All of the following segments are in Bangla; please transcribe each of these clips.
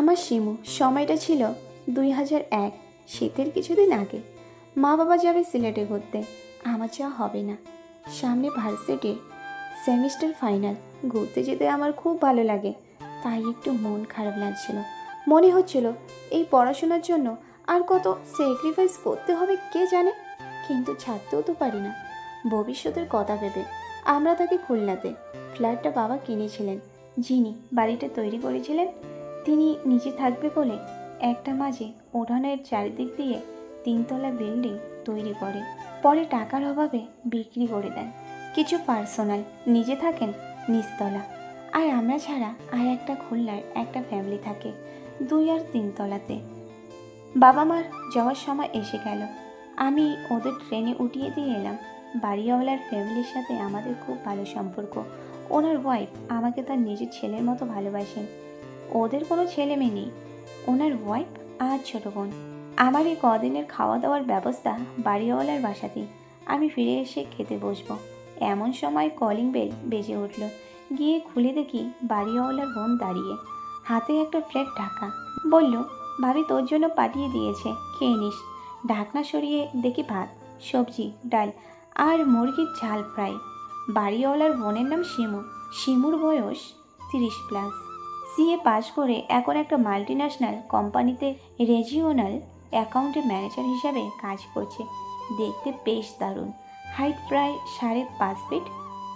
আমার শিমু, সময়টা ছিল দুই হাজার এক, শীতের কিছুদিন আগে। মা বাবা যাবে সিলেটে ঘুরতে, আমার যা হবে না। সামনে ভার্সিটির সেমিস্টার ফাইনাল, ঘুরতে যেতে আমার খুব ভালো লাগে, তাই একটু মন খারাপ লাগছিল। মনে হচ্ছিল এই পড়াশোনার জন্য আর কত স্যাক্রিফাইস করতে হবে কে জানে? কিন্তু ছাড়তেও তো পারি না। ভবিষ্যতের কথা ভেবে আমরা তাকে খুলনাতে ফ্ল্যাটটা বাবা কিনেছিলেন। যিনি বাড়িটা তৈরি করেছিলেন তিনি নিজে থাকবে বলে একটা মাঝে উঠানের চারিদিক দিয়ে তিনতলা বিল্ডিং তৈরি করে। পরে টাকার অভাবে বিক্রি করে দেন। কিছু পার্সোনাল নিজে থাকেন নিচতলা। আর আমরা ছাড়া আর একটা খুলনার একটা ফ্যামিলি থাকে, দুই আর তিনতলাতে। বাবা মার যাওয়ার সময় এসে গেল। আমি ওদের ট্রেনে উঠিয়ে দিয়ে এলাম। বাড়িওয়ালার ফ্যামিলির সাথে আমাদের খুব ভালো সম্পর্ক। ওনার ওয়াইফ আমাকে তার নিজের ছেলের মতো ভালোবাসেন। ওদের কোনো ছেলে মেয়ে নেই। ওনার ওয়াইফ আর ছোট বোন। আমার এই কদিনের খাওয়া দাওয়ার ব্যবস্থা বাড়িওয়ালার বাসাতেই। আমি ফিরে এসে খেতে বসবো। এমন সময় কলিং বেল বেজে উঠল। গিয়ে খুলে দেখি বাড়িওয়ালার বোন দাঁড়িয়ে। হাতে একটা প্লেট ঢাকা। বলল, ভাবি, তোর জন্য পাঠিয়ে দিয়েছে। খেয়ে নিস। ঢাকনা সরিয়ে দেখি ভাত, সবজি, ডাল আর মুরগির ঝাল ফ্রাই। বাড়িওয়ালার বোনের নাম শিমু। শিমুর বয়স তিরিশ প্লাস সিএ পাশ করে এখন একটা মাল্টি ন্যাশনাল কোম্পানিতে রেজিওনাল অ্যাকাউন্টের ম্যানেজার হিসাবে কাজ করছে। দেখতে বেশ দারুণ। হাইট প্রায় সাড়ে পাঁচ ফিট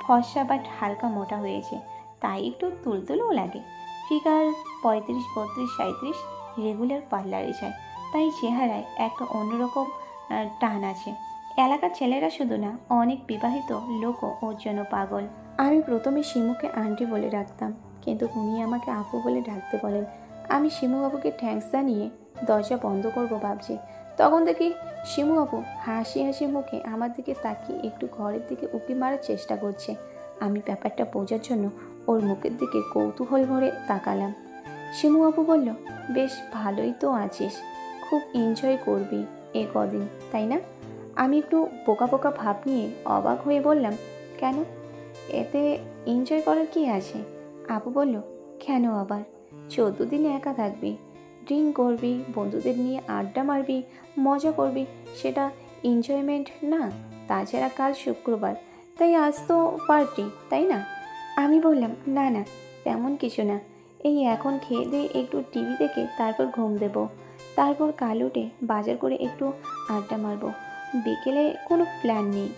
ফর্সা বাট হালকা মোটা হয়েছে। তাই একটু তুলতুলও লাগে। ফিগার পঁয়ত্রিশ, বত্রিশ সাঁত্রিশ রেগুলার পার্লারে যায় তাই চেহারায় একটা অন্যরকম টান আছে। এলাকার ছেলেরা শুধু না, অনেক বিবাহিত লোকও ওর জন্য পাগল। আমি প্রথমে শিমুকে আন্টি বলে ডাকতাম কিন্তু উনি আমাকে আপু বলে ডাকতে বলেন। আমি শিমু বাবুকে থ্যাঙ্কস জানিয়ে দরজা বন্ধ করব ভাবছি। তখন দেখি শিমু হাসি হাসি মুখে আমার দিকে তাকিয়ে একটু ঘরের দিকে উঁকি মারার চেষ্টা করছে। আমি ব্যাপারটা বোঝার জন্য ওর মুখের দিকে কৌতূহল ভরে তাকালাম। শিমু আপু বলল, বেশ ভালোই তো আছিস। খুব এনজয় করবি এ কদিন, তাই না? আমি একটু বোকা বোকা ভাব নিয়ে অবাক হয়ে বললাম, কেন? এতে এনজয় করার কি আছে? আপু বলল, কেন আবার? চোদ্দ দিন একা থাকবি, ড্রিঙ্ক করবি, বন্ধুদের নিয়ে আড্ডা মারবি, মজা করবি, সেটা এনজয়মেন্ট না। তাছাড়া কাল শুক্রবার, তাই আজ তো পার্টি তাই না? আমি বললাম, না না, তেমন কিছু না। এই এখন খেয়ে দিয়ে একটু টিভি দেখে তারপর ঘুম দেব। তারপর কাল উঠে বাজার করে একটু আড্ডা মারবো। বিকেলে কোনো প্ল্যান নেই।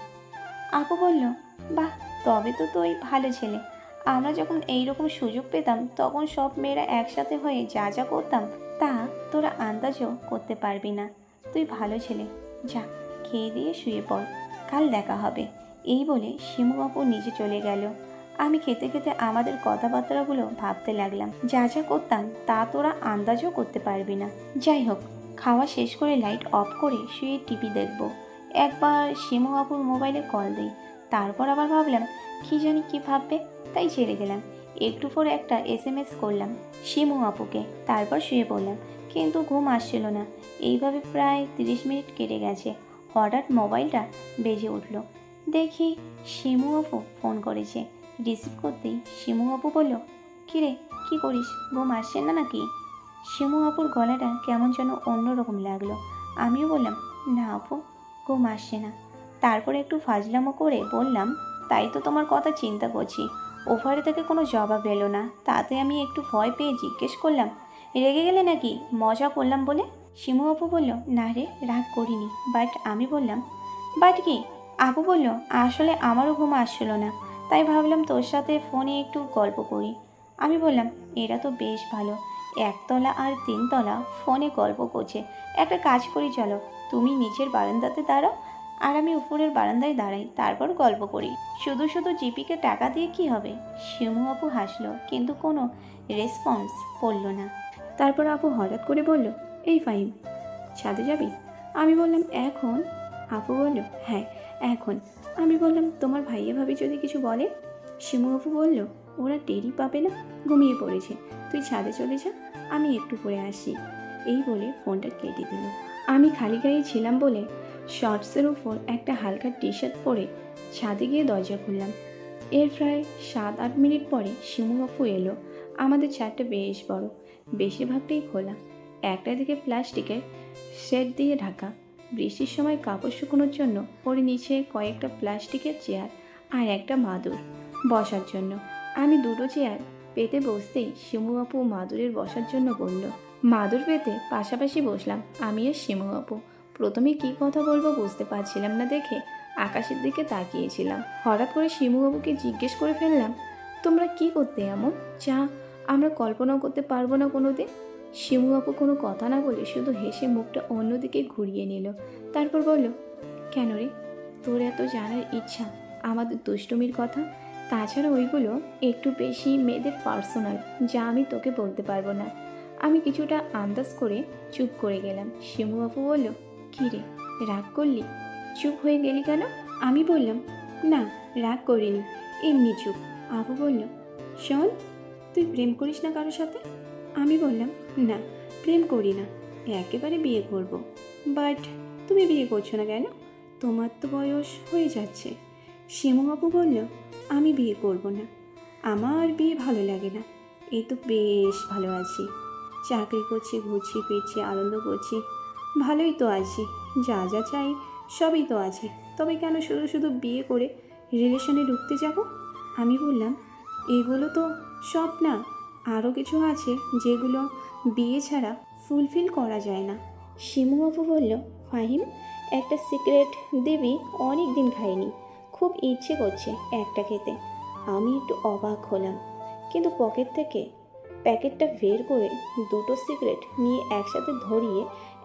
আপু বলল, বাহ, তবে তো তুই ভালো ছেলে। আমরা যখন এই রকম সুযোগ পেতাম, তখন সব মেয়েরা একসাথে হয়ে যা যা করতাম, তা তোরা আন্দাজও করতে পারবি না। তুই ভালো ছেলে, যা, খেয়ে দিয়ে শুয়ে পড়, কাল দেখা হবে। এই বলে শিমুবাবু নিচে চলে গেল। আমি খেতে খেতে আমাদের কথাবার্তাগুলো ভাবতে লাগলাম। যা যা করতাম, তা তোরা আন্দাজও করতে পারবি না। যাই হোক, খাওয়া শেষ করে লাইট অফ করে শুয়ে টিভি দেখব। একবার শিমু শিমুবাবুর মোবাইলে কল দিই, তারপর আবার ভাবলাম কি জানি কি ভাববে, তাই ছেড়ে গেলাম। একটু পরে একটা এস এম এস করলাম শিমু আপুকে। তারপর শুয়ে পড়লাম, কিন্তু ঘুম আসছিল না। এইভাবে প্রায় তিরিশ মিনিট কেটে গেছে। হঠাৎ মোবাইলটা বেজে উঠল। দেখি শিমু আপু ফোন করেছে। রিসিভ করতেই শিমু আপু বলল কিরে কি করিস? ঘুম আসছে না নাকি? শিমু আপুর গলাটা কেমন যেন অন্যরকম লাগল। আমিও বললাম, না আপু, ঘুম আসছে না। তারপর একটু ফাজলামো করে বললাম তাই তো তোমার কথা চিন্তা করছি। ওভারে থেকে কোনো জবাব এলো না। তাতে আমি একটু ভয় পেয়ে জিজ্ঞেস করলাম, রেগে গেলে নাকি মজা করলাম বলে? শিমু আপু বলল, না রে, রাগ করিনি। বাট আমি বললাম বাট কি? আপু বলল, আসলে আমারও ঘুম আসছিল না। তাই ভাবলাম তোর সাথে ফোনে একটু গল্প করি। আমি বললাম, এরা তো বেশ ভালো। একতলা আর তিনতলা ফোনে গল্প করছে। একটা কাজ করি চলো। তুমি নিচের বারান্দাতে দাঁড়াও আর আমি উপরের বারান্দায় দাঁড়াই, তারপর গল্প করি। শুধু শুধু জিপিকে টাকা দিয়ে কি হবে? শিমু আপু হাসলো, কিন্তু কোনো রেসপন্স পড়ল না। তারপর আপু হঠাৎ করে বলল, এই ফাইম ছাদে যাবি? আমি বললাম, এখন? আপু বলল হ্যাঁ এখন। আমি বললাম, তোমার ভাইয়া ভাবি যদি কিছু বলে? শিমু আপু বলল, ওরা টেরি পাবে না, ঘুমিয়ে পড়েছে। তুই ছাদে চলে যা, আমি একটু পরে আসি। এই বলে ফোনটা কেটে দিল। আমি খালি গায়ে ছিলাম বলে শর্টসের উপর একটা হালকা টি শার্ট পরে ছাদে গিয়ে দরজা খুললাম। এর প্রায় সাত আট মিনিট পরে শিমু আপু এলো। আমাদের ছাদটা বেশ বড়, বেশিরভাগটাই খোলা। একটা দিকে প্লাস্টিকের সেট দিয়ে ঢাকা। বৃষ্টির সময় কাপড় শুকোনোর জন্য ওর নিচে কয়েকটা প্লাস্টিকের চেয়ার আর একটা মাদুর বসার জন্য। আমি দুটো চেয়ার পেতে বসতেই শিমু আপু মাদুরের বসার জন্য বলল, মাদুর পেতে পাশাপাশি বসলাম, আমি আর শিমু আপু। প্রথমে কি কথা বলব বুঝতে পারছিলাম না দেখে আকাশের দিকে তাকিয়েছিলাম। হঠাৎ করে শিমু বাবুকে জিজ্ঞেস করে ফেললাম, তোমরা কি করতে এমন? যা, আমরা কল্পনাও করতে পারব না কোনো দিন শিমু আপু কোনো কথা না বলে শুধু হেসে মুখটা অন্যদিকে ঘুরিয়ে নিল। তারপর বলল, কেন রে? তোর এত জানার ইচ্ছা, আমাদের দুষ্টুমির কথা? তাছাড়া ওইগুলো একটু বেশি মেয়েদের পার্সোনাল, যা আমি তোকে বলতে পারব না। আমি কিছুটা আন্দাজ করে চুপ করে গেলাম। শিমু আপু বলল কী রে রাগ করলি? চুপ হয়ে গেলি কেন? আমি বললাম, না, রাগ করিনি। এমনি চুপ। আপু বলল, শোন, তুই প্রেম করিস না কারোর সাথে? আমি বললাম, না, প্রেম করি না। একেবারে বিয়ে করব। বাট তুমি বিয়ে করছ না কেন? তোমার তো বয়স হয়ে যাচ্ছে। শিমু আপু বলল, আমি বিয়ে করব না। আমার বিয়ে ভালো লাগে না। এই তো বেশ ভালো আছি। চাকরি করছি, ঘুরছি, ফিরছি, আনন্দ করছি। ভালোই তো আছি, যা যা চাই সবই তো আছে। তবে কেন শুধু শুধু বিয়ে করে রিলেশনে ঢুকতে যাব? আমি বললাম, এগুলো তো সব না আরও কিছু আছে যেগুলো বিয়ে ছাড়া ফুলফিল করা যায় না। শিমু আপু বলল, ফাহিম, একটা সিক্রেট দেবী অনেক দিন খাইনি খুব ইচ্ছে করছে একটা খেতে। আমি একটু অবাক হলাম, কিন্তু পকেট থেকে প্যাকেটটা বের করে দুটো সিগারেট নিয়ে একসাথে ধরিয়ে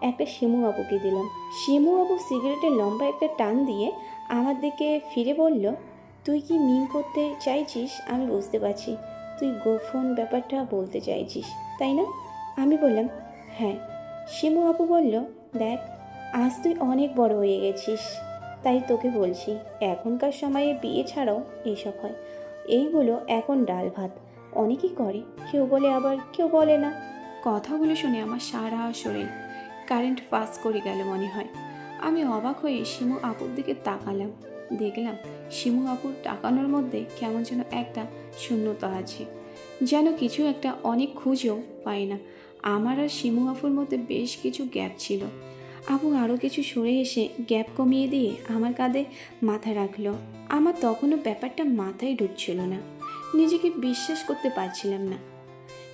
একটা শিমু আপুকে দিলাম। শিমু আপু সিগারেটের লম্বা একটা টান দিয়ে আমার দিকে ফিরে বলল, তুই কি মিন করতে চাইছিস? আমি বুঝতে পারছি। তুই গোফন ব্যাপারটা বলতে চাইছিস, তাই না? আমি বললাম হ্যাঁ। শিমু আপু বলল, দেখ, আজ তুই অনেক বড় হয়ে গেছিস, তাই তোকে বলছি, এখনকার সময়ে বিয়ে ছাড়াও এসব হয়। এইগুলো এখন ডাল ভাত। অনেকেই করে। কেউ বলে আবার, কেউ বলে না। কথাগুলো শুনে আমার সারা শরীর কারেন্ট পাস করে গেল মনে হয়। আমি অবাক হয়ে শিমু আপুর দিকে তাকালাম। দেখলাম শিমু আপুর তাকানোর মধ্যে কেমন যেন একটা শূন্যতা আছে। যেন কিছু একটা অনেক খুঁজেও পাই না। আমার আর শিমু আপুর মধ্যে বেশ কিছু গ্যাপ ছিল। আপু আরও কিছু সরে এসে গ্যাপ কমিয়ে দিয়ে আমার কাঁধে মাথা রাখল। আমার তখনও ব্যাপারটা মাথায় ঢুকছিল না। নিজেকে বিশ্বাস করতে পারছিলাম না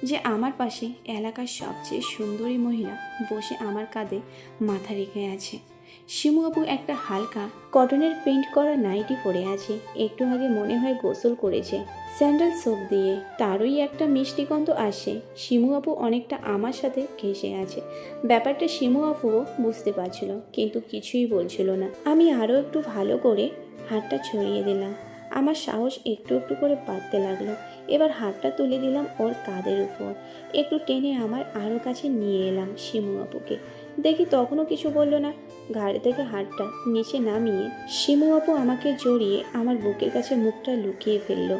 যে আমার পাশে এলাকার সবচেয়ে সুন্দরী মহিলা বসে আমার কাঁধে মাথা রেখে আছে। শিমু আপু একটা হালকা, কটনের পেইন্ট করা নাইটি পরে আছে, একটু আগে মনে হয় গোসল করেছে। স্যান্ডেল সোপ দিয়ে তারই একটা মিষ্টি গন্ধ আসে। শিমু আপু অনেকটা আমার সাথে ঘেসে আছে। ব্যাপারটা শিমু আপুও বুঝতে পারছিল, কিন্তু কিছুই বলছিল না। আমি আরও একটু ভালো করে হাতটা ছড়িয়ে দিলাম। আমার সাহস একটু একটু করে বাড়তে লাগল। এবার হাতটা তুলে দিলাম ওর কাঁধের উপর। একটু টেনে আমার আরও কাছে নিয়ে এলাম শিমু আপুকে। দেখি তখনও কিছু বলল না। ঘাড়ে থেকে হাতটা নিচে নামিয়ে শিমু আপু আমাকে জড়িয়ে আমার বুকের কাছে মুখটা লুকিয়ে ফেলল।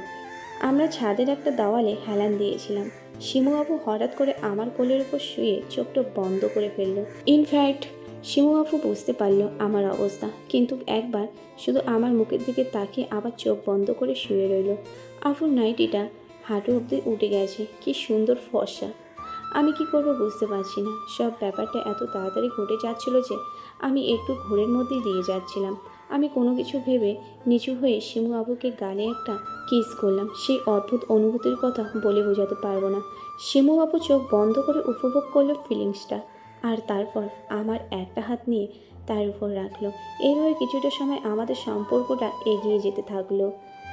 আমরা ছাদের একটা দেওয়ালে হেলান দিয়েছিলাম। শিমু আপু হঠাৎ করে আমার কোলের উপর শুয়ে চোখটা বন্ধ করে ফেলল। ইনফ্যাক্ট শিমু আপু বুঝতে পারল আমার অবস্থা, কিন্তু একবার শুধু আমার মুখের দিকে তাকিয়ে আবার চোখ বন্ধ করে শুয়ে রইল। আফুর নাইটিটা হাঁটু অবধি উঠে গেছে, কি সুন্দর ফর্সা। আমি কি করব বুঝতে পারছি না, সব ব্যাপারটা এত তাড়াতাড়ি ঘটে যাচ্ছিল যে আমি একটু ঘোরের মধ্যেই দিয়ে যাচ্ছিলাম। আমি কোনো কিছু ভেবে নিচু হয়ে শিমু আবুকে গালে একটা কিস করলাম, সেই অদ্ভুত অনুভূতির কথা বলে বোঝাতে পারব না। শিমু বাবু চোখ বন্ধ করে উপভোগ করল ফিলিংসটা আর তারপর আমার একটা হাত নিয়ে তার উপর রাখল। এইভাবে কিছুটা সময় আমাদের সম্পর্কটা এগিয়ে যেতে থাকল।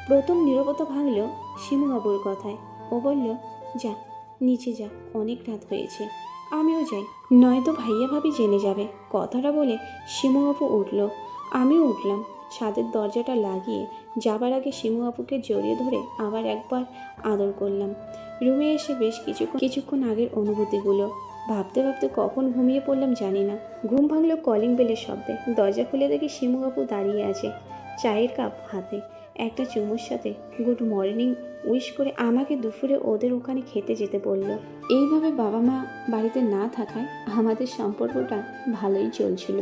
প্রথম নীরবতা ভাঙল শিমু বাবুর কথায়। ও বলল, যা, নিচে যা, অনেক রাত হয়েছে। আমিও যাই। নয়তো ভাইয়া ভাবি জেনে যাবে। কথাটা বলে শিমু আপু উঠল। আমিও উঠলাম। ছাদের দরজাটা লাগিয়ে যাবার আগে শিমু জড়িয়ে ধরে আবার একবার আদর করলাম। রুমে এসে বেশ কিছুক্ষণ কিছুক্ষণ আগের অনুভূতিগুলো ভাবতে ভাবতে কখন ঘুমিয়ে পড়লাম জানি না। ঘুম ভাঙলো কলিং বেলের শব্দে। দরজা খুলে দেখি শিমু বাবু দাঁড়িয়ে আছে, চায়ের কাপ হাতে। একটা চুমুর সাথে গুড মর্নিং উইশ করে আমাকে দুপুরে ওদের ওখানে খেতে যেতে বলল। এইভাবে বাবা মা বাড়িতে না থাকায় আমাদের সম্পর্কটা ভালোই চলছিল।